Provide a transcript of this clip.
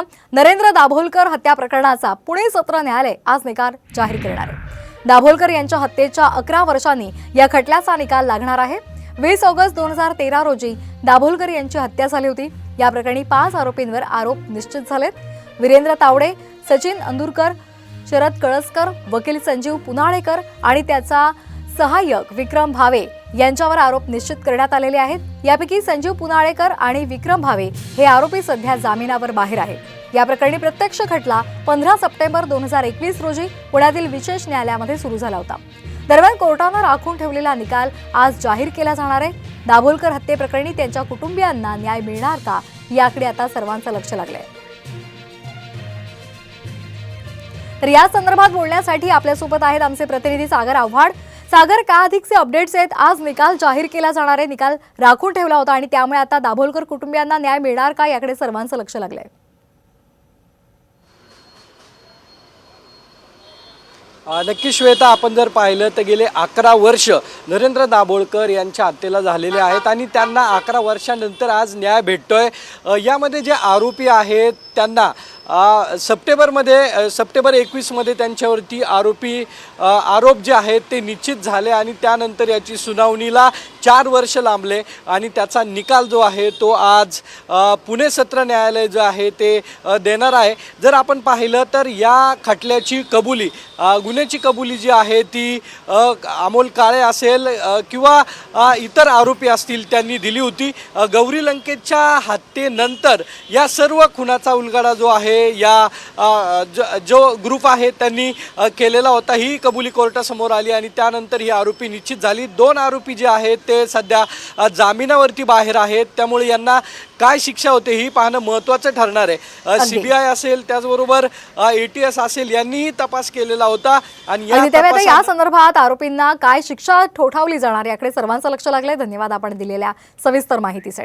नरेंद्र दाभोलकर हत्या प्रकरणाचा पुणे सत्र न्यायालय आज निकाल जाहीर करणार आहे. दाभोलकर यांच्या हत्येच्या अकरा वर्षांनी या खटल्याचा निकाल लागणार आहे. वीस ऑगस्ट दोन हजार तेरा रोजी दाभोलकर यांची हत्या झाली होती. या प्रकरणी पाच आरोपींवर आरोप निश्चित झालेत. वीरेंद्र तावडे सचिन अंदुरकर शरद कळसकर वकील संजीव पुनाळेकर आणि त्याचा सहाय्यक विक्रम भावे यांच्यावर आरोप निश्चित करण्यात आलेले आहेत. यापैकी संजीव पुनाळेकर आणि विक्रम भावे हे आरोपी सध्या जामिनावर बाहेर आहेत. या प्रकरणी प्रत्यक्ष खटला पंधरा सप्टेंबर दोन हजार एकवीस रोजी पुण्यातील विशेष न्यायालयामध्ये सुरू झाला होता. दरम्यान कोर्टानं राखून ठेवलेला निकाल आज जाहीर केला जाणार आहे. दाभोलकर हत्येप्रकरणी त्यांच्या कुटुंबियांना न्याय मिळणार का याकडे आता सर्वांचं लक्ष लागलंय. तर या संदर्भात बोलण्यासाठी आपल्यासोबत आहेत आमचे प्रतिनिधी सागर आव्हाड. सागर का अधिकचे अपडेट्स आहेत? आज निकाल जाहीर केला जाणार आहे. निकाल राखून ठेवला होता आणि त्यामुळे आता दाभोलकर कुटुंबियांना न्याय मिळणार का? याकडे सर्वांचं लक्ष लागलंय. अ, नक्की श्वेता आपण जर पाहिलं तर गेले अकरा वर्ष नरेंद्र दाभोळकर यांच्या हत्येला झालेले आहेत आणि त्यांना अकरा वर्षानंतर आज न्याय भेटतोय. यामध्ये जे आरोपी आहेत त्यांना सप्टेंबरमध्ये सप्टेंबर एकवीसमध्ये त्यांच्यावरती आरोपी आरोप जे आहेत ते निश्चित झाले आणि त्यानंतर याची सुनावणीला चार वर्ष लांबले आणि त्याचा निकाल जो आहे तो आज पुणे सत्र न्यायालय जो आहे ते देणार आहे. जर आपण पाहिलं तर या खटल्याची कबुली गुन्ह्याची कबुली जी आहे ती अमोल काळे असेल किंवा इतर आरोपी असतील त्यांनी दिली होती. गौरी लंकेशच्या हत्येनंतर या सर्व खुनाचा उलगडा जो आहे या ज- जो ग्रुप आहे त्यांनी केलेला होता. ही कबुली कोर्टासमोर आली आणि त्यानंतर ही आरोपी निश्चित झाली. दोन आरोपी जे आहेत ते सध्या जामिनावरती बाहेर आहेत. त्यामुळे यांना काय शिक्षा होते ही पाहणं महत्त्वाचं ठरणार आहे. सीबीआय असेल त्याचबरोबर ए टी एस असेल यांनीही तपास केलेला होता. आणि या संदर्भात आरोपींना काय शिक्षा ठोठावली जाणार याकडे सर्वांचं लक्ष लागलंय. धन्यवाद आपण दिलेल्या सविस्तर माहितीसाठी.